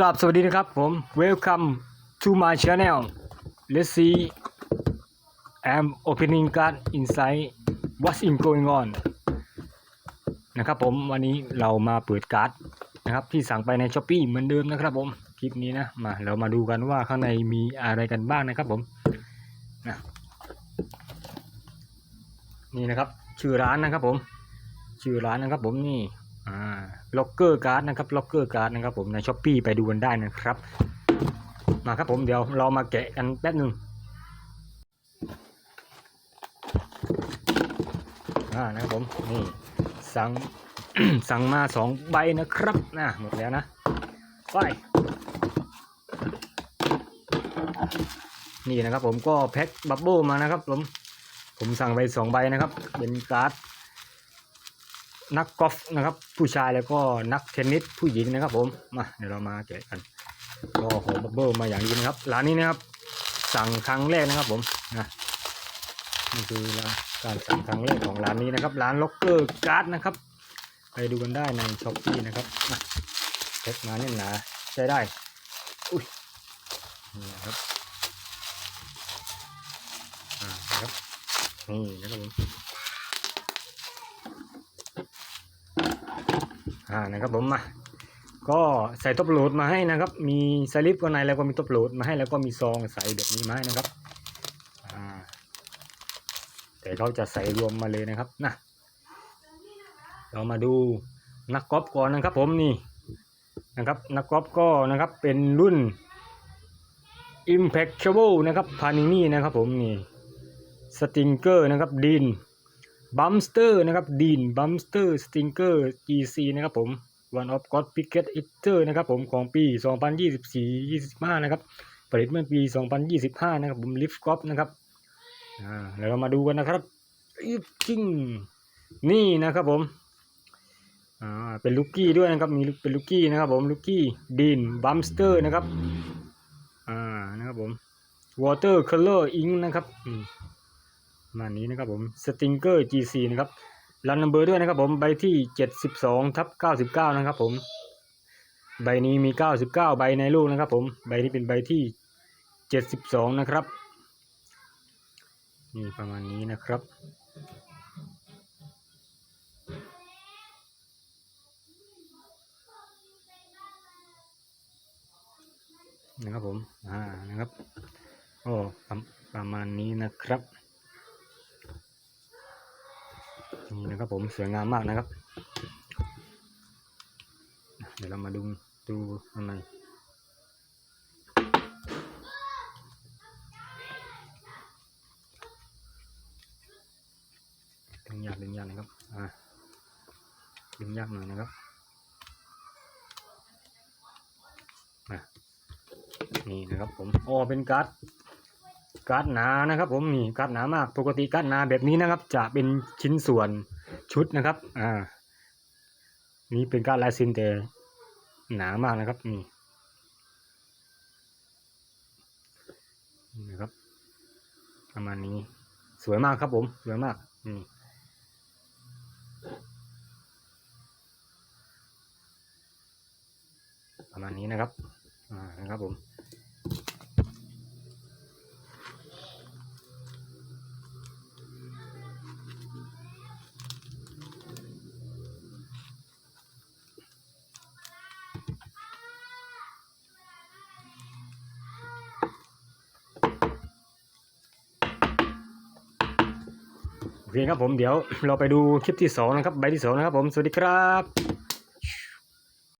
กราบสวัสดีนะครับผม Welcome to my channel Let's see I'm opening card inside What's in going on นะครับผมวันนี้เรามาเปิดการ์ดนะครับที่สั่งไปใน s h อ p e e เหมือนเดิมนะครับผมคลิปนี้นะมาเรามาดูกันว่าข้างในมีอะไรกันบ้างนะครับผมนะนี่นะครับชื่อร้านนะครับผมชื่อร้านนะครับผมนี่ อ่าล็อกเกอร์การ์ดนะครับล็อกเกอร์การ์ดนะครับผมในช้อปปีไปดูกันได้นะครับมาครับผมเดี๋ยวเรามาแกะกันแป๊บหนึ่งอ่านะครับผมนี่สั่งสั่งมาสองใบนะครับนะหมดแล้วนะไปนี่นะครับผมก็แพ็คบับเบิ้ลมานะครับผมผมสั่งไปสองใบนะครับ เป็นการ์ด นักกอล์ฟนะครับ ผู้ชายแล้วก็นักเทนนิสผู้หญิงนะครับ ผมมาเดี๋ยวเรามาแกะกันก็หอบับเบิ้ลมาอย่างดีนะครับร้านนี้นะครับสั่งครั้งแรกนะครับผมนะนี่คือการสั่งครั้งแรกของร้านนี้นะครับ ร้านล็อกเกอร์การ์ดนะครับ ไปดูกันได้ในช้อปปี้นะครับมาเช็คมาเนี่ยหนาใช้ได้อุ้ยนี่นะครับอ่านะครับนี่นะครับผม อ่านะครับผมมาก็ใส่ท็อปโหลดมาให้นะครับ มีสลิปข้างในแล้วก็มีท็อปโหลดมาให้แล้วก็มีซองใส่แบบนี้มาให้นะครับอ่าแต่เขาจะใส่รวมมาเลยนะครับนะเรามาดูนักกอล์ฟก่อนนะครับ ผมนี่นะครับ นักกอล์ฟก็นะครับเป็นรุ่น Impeccable นะครับพานินี่นะครับผมนี่สติงเกอร์นะครับดิน บัมสเตอร์นะครับดีนบัมสเตอร์สติงเกอร์ GC นะครับผม One of God Picket Eater นะครับผมของปี 2024-25 นะครับผลิตเมื่อปี 2025 นะครับผมลิฟกอฟนะครับอ่าแล้วเรามาดูกันนะครับอึ๊บจริงนี่นะครับผมอ่าเป็นลูกกี้ด้วยนะครับมีเป็นลูกกี้นะครับผมลูกกี้ดีนบัมสเตอร์นะครับอ่านะครับผม Water Color Ink นะครับอ มานี้นะครับผมสติงเกอร์ GC นะครับรันนัมเบอร์ด้วยนะครับผมใบที่ 72ทับ99 นะครับผม ใบนี้มี 99 ใบในลูกนะครับผมใบนี้เป็นใบที่ 72 นะครับนี่ประมาณนี้นะครับนะครับผม อ่า นะครับ โอ้ ประมาณนี้นะครับ นี่นะครับผมสวยงามมากนะครับ เดี๋ยวเรามาดูดูข้างในดึงยากดึงยากนะครับอ่าดึงยากหน่อยนะครับนี่นะครับผมอ๋อเป็นการ์ด การ์ดหนานะครับผมนี่การ์ดหนามากปกติการ์ดหนาแบบนี้นะครับ จะเป็นชิ้นส่วนชุดนะครับอ่านี่เป็นการ์ดลายเซ็นแต่หนามากนะครับนี่นี่นะครับประมาณนี้สวยมากครับผมสวยมากนี่ประมาณนี้นะครับอ่านะครับผม โอเคครับผมเดี๋ยวเราไปดูคลิปที่สองนะครับใบที่สองนะครับผม สวัสดีครับ